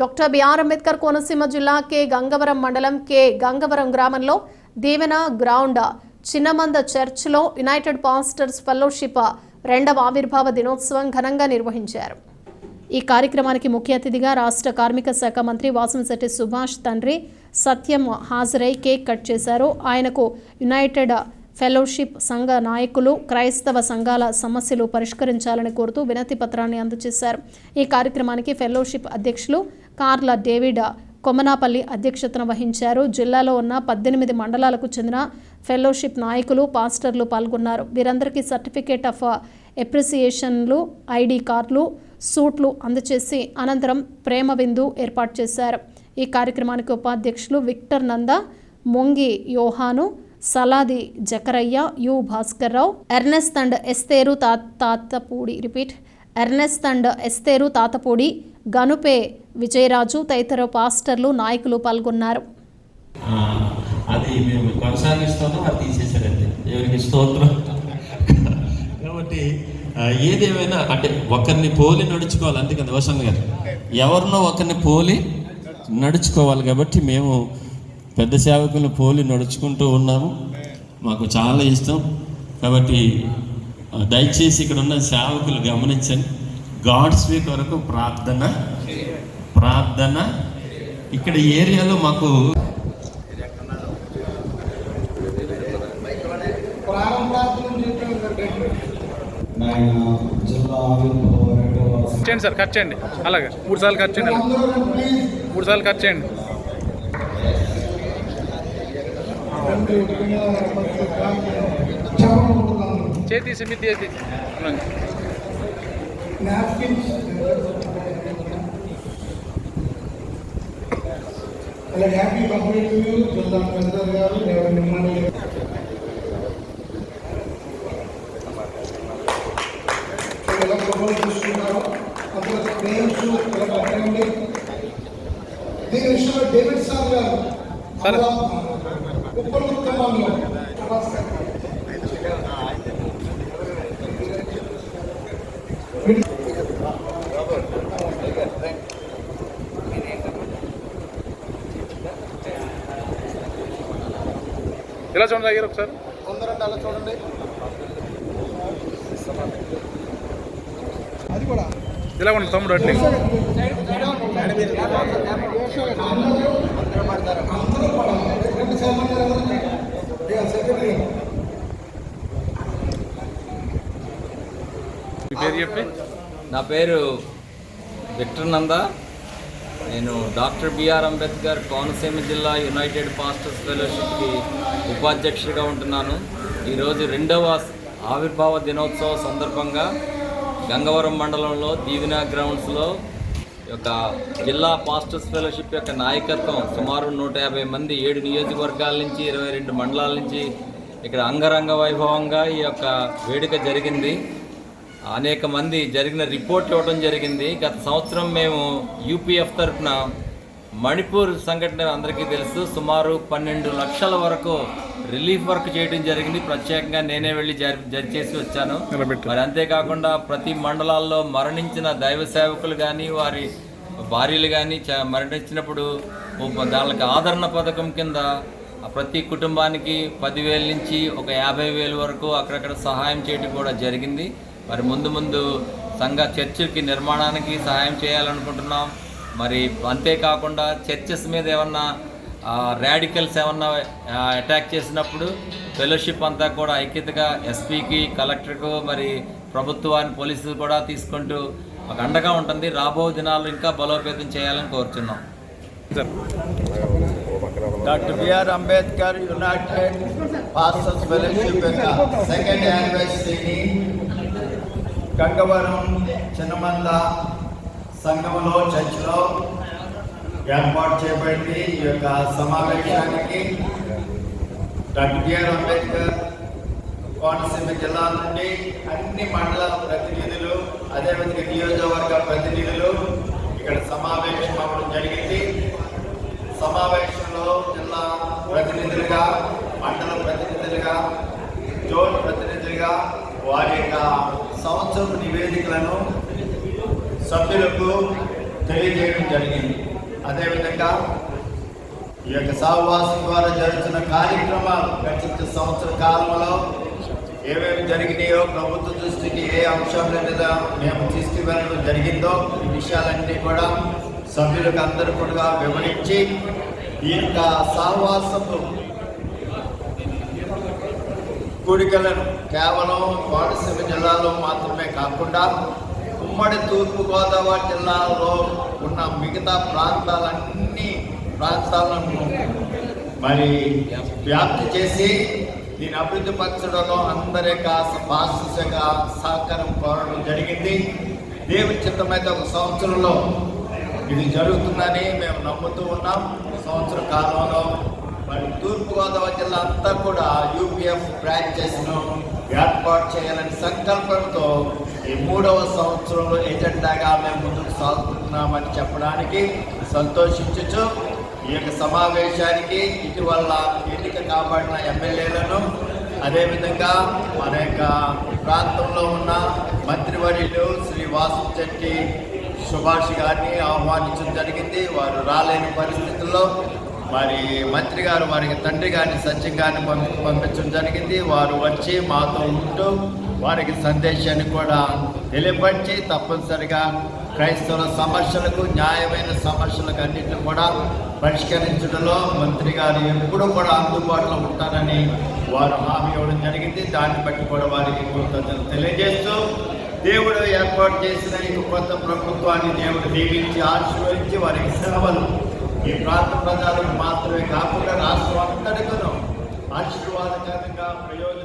Doctor BR Ambedkar Konaseema జిల్లా K Gangavaram మండలం K Gangavaram గ్రామంలో దీవెన గ్రౌండ్ చిన్నమంద చర్చ్లో యునైటెడ్ పాస్టర్స్ ఫెలోషిప్ రెండవ ఆవిర్భావ దినోత్సవం ఘనంగా నిర్వహించారు. ఈ కార్యక్రమానికి ముఖ్య అతిథిగా రాష్ట్ర కార్మిక శాఖ మంత్రి వాసంశెట్టి సుభాష్ తండ్రి సత్యం హాజరై కేక్ కట్ చేశారు. ఆయనకు యునైటెడ్ ఫెలోషిప్ సంఘ నాయకులు క్రైస్తవ సంఘాల సమస్యలు పరిష్కరించాలని కోరుతూ వినతి పత్రాన్ని అందజేశారు. ఈ కార్యక్రమానికి ఫెలోషిప్ అధ్యక్షులు కార్ల డేవిడ్ కొమనాపల్లి అధ్యక్షతన వహించారు. జిల్లాలో ఉన్న పద్దెనిమిది మండలాలకు చెందిన ఫెలోషిప్ నాయకులు పాస్టర్లు పాల్గొన్నారు. వీరందరికీ సర్టిఫికేట్ ఆఫ్ ఎప్రిసియేషన్లు ఐడి కార్డులు సూట్లు అందచేసి అనంతరం ప్రేమ విందు ఏర్పాటు చేశారు. ఈ కార్యక్రమానికి ఉపాధ్యక్షులు Victor Nanda Mongi Yohanu Saladi Zakarayya U Bhaskar Rao Ernest and Esther తా Tatapudi repeat Ernest and Esther Tatapudi Ganupe Vijayaraju తదితర పాస్టర్లు నాయకులు పాల్గొన్నారు. అది మేము కొనసాగిస్తామో అది తీసేసారండి ఎవరికి స్తోత్రం. కాబట్టి ఏదేమైనా అంటే ఒకరిని పోలి నడుచుకోవాలి అందుకని వసంత్ గారు. ఎవరినో ఒకరిని పోలి నడుచుకోవాలి కాబట్టి మేము పెద్ద సేవకులను పోలి నడుచుకుంటూ ఉన్నాము. మాకు చాలా ఇష్టం. కాబట్టి దయచేసి ఇక్కడ ఉన్న సేవకులు గమనించండి. గాడ్స్ వీక్ వరకు ప్రార్థన ప్రార్థన. ఇక్కడ ఏరియాలో మాకు సార్ కట్ చేయండి. అలాగే. మూడు సార్లు కట్ చేయండి. మూడు సార్లు కట్ చేయండి. చేతి తీసి మీ చేతి ఉన్నాను. అలాగే హ్యాపీ బర్త్డే టు యూ జిల్లా ప్రెసిడెంట్ గారు ఎవరి నిర్మాణం ఎలా గొప్పలు చూసుకుంటారో అందులో నేమ్స్ ఇలా పెట్టండి దీని విషయంలో డేవిడ్ సార్ గారు సరే. ఉప్పల్ కుటుంబంలో ఇలా చూడండి దగ్గర ఒకసారి? కొందరండి అలా చూడండి. అది కూడా ఇలా ఉండి తమ్ముడు అట్లే? మీ పేరు చెప్పి. నా పేరు విక్టర్ నంద. నేను డాక్టర్ బిఆర్ అంబేద్కర్ కోనసీమ జిల్లా యునైటెడ్ పాస్టర్స్ ఫెలోషిప్కి ఉపాధ్యక్షుడిగా ఉంటున్నాను. ఈరోజు రెండవ ఆవిర్భావ దినోత్సవ సందర్భంగా గంగవరం మండలంలో దీవినా గ్రౌండ్స్లో యొక్క జిల్లా పాస్టర్స్ ఫెలోషిప్ యొక్క నాయకత్వం సుమారు నూట యాభై మంది ఏడు నియోజకవర్గాల నుంచి ఇరవై రెండు మండలాల నుంచి ఇక్కడ అంగరంగ వైభవంగా ఈ యొక్క వేడుక జరిగింది. అనేక మంది జరిగిన రిపోర్ట్ ఇవ్వడం జరిగింది. గత సంవత్సరం మేము యూపీఎఫ్ తరఫున మణిపూర్ సంఘటన అందరికీ తెలుసు. సుమారు పన్నెండు లక్షల వరకు రిలీఫ్ వర్క్ చేయడం జరిగింది. ప్రత్యేకంగా నేనే వెళ్ళి జరి జరి చేసి వచ్చాను. మరి అంతేకాకుండా ప్రతి మండలాల్లో మరణించిన దైవ సేవకులు కానీ వారి భార్యలు కానీ చ- మరణించినప్పుడు దానికి ఆదరణ పథకం కింద ప్రతి కుటుంబానికి పదివేల నుంచి ఒక యాభై వేలు వరకు అక్కడక్కడ సహాయం చేయడం కూడా జరిగింది. మరి ముందు ముందు సంఘ చర్చికి నిర్మాణానికి సహాయం చేయాలనుకుంటున్నాం. మరి అంతేకాకుండా చర్చెస్ మీద ఏమన్నా ర్యాడికల్స్ ఏమన్నా అటాక్ చేసినప్పుడు ఫెలోషిప్ అంతా కూడా ఐక్యతగా ఎస్పీకి కలెక్టర్కు మరి ప్రభుత్వాన్ని పోలీసులు కూడా తీసుకుంటూ ఒక అండగా ఉంటుంది. రాబో దినాలు ఇంకా బలోపేతం చేయాలని కోరుచున్నాం. Doctor B R Ambedkar united pastors fellowship యొక్క సెకండ్ యానివర్సరీని గంగవరం చిన్నమంద సంఘంలో చర్చిలో ఏర్పాటు చేయబడింది. ఈ యొక్క సమావేశానికి డాక్టర్ బిఆర్ అంబేద్కర్ కోనసీమ జిల్లా నుండి అన్ని మండల ప్రతినిధులు అదేవిధంగా నియోజకవర్గ ప్రతినిధులు ఇక్కడ సమావేశం అవ్వడం జరిగింది. సమావేశంలో జిల్లా ప్రతినిధులుగా మండల ప్రతినిధులుగా జోన్ ప్రతినిధులుగా వారి యొక్క సంవత్సరం నివేదికలను సభ్యులకు తెలియజేయడం జరిగింది. అదేవిధంగా ఈ యొక్క సహవాసం ద్వారా జరుగుతున్న కార్యక్రమాలు గడిచిన సంవత్సర కాలంలో ఏమేమి జరిగినాయో ప్రభుత్వ దృష్టికి ఏ అంశాల మీద మేము తీసుకువెళ్ళడం జరిగిందో ఈ విషయాలన్నీ కూడా సభ్యులకు అందరూ కూడా వివరించి ఈ యొక్క సహవాసపు కూడికలను కేవలం కోనసీమ జిల్లాలో మాత్రమే కాకుండా ఉమ్మడి తూర్పుగోదావరి జిల్లాలో ఉన్న మిగతా ప్రాంతాలన్నీ ప్రాంతాలను మరి వ్యాప్తి చేసి దీని అభివృద్ధి పరచడంలో అందరి యొక్క భాషగా సహకారం కోరడం జరిగింది. దేవుని చిత్తమైతే ఒక సంవత్సరంలో ఇది జరుగుతుందని మేము నమ్ముతూ ఉన్నాం. సంవత్సర కాలంలో మరి తూర్పుగోదావరి జిల్లా అంతా కూడా యూపీఎఫ్ బ్రాంచెస్ను ఏర్పాటు చేయాలని సంకల్పంతో ఈ మూడవ సంవత్సరంలో ఎజెండాగా మేము ముందుకు సాగుతున్నామని చెప్పడానికి సంతోషించచ్చు ఈ యొక్క సమావేశానికి ఇటీవల ఎన్నిక కాబడిన ఎమ్మెల్యేలను అదేవిధంగా మన యొక్క ప్రాంతంలో ఉన్న మంత్రివర్యులు శ్రీ వాసు చెట్టి సుభాష్ గారిని ఆహ్వానించడం జరిగింది. వారు రాలేని పరిస్థితుల్లో మరి మంత్రి గారు వారికి తండ్రి గారిని సత్యం గారిని పంపి పంపించడం జరిగింది. వారు వచ్చి మాతో ఉంటూ వారికి సందేశాన్ని కూడా తెలియపరిచి తప్పనిసరిగా క్రైస్తవుల సమస్యలకు న్యాయమైన సమస్యలకు అన్నింటిని కూడా పరిష్కరించడంలో మంత్రి గారు ఎప్పుడూ కూడా అందుబాటులో ఉంటారని వారు హామీ ఇవ్వడం జరిగింది. దాన్ని బట్టి కూడా వారికి కృతజ్ఞతలు తెలియజేస్తూ దేవుడు ఏర్పాటు చేసిన ఈ కొత్త ప్రభుత్వాన్ని దేవుడు దీవించి ఆశీర్వదించి వారికి సేవలు ఈ ప్రాంత ప్రజలకు మాత్రమే కాకుండా రాష్ట్రం అంతటికను ఆశీర్వాదకరంగా ప్రయోజనం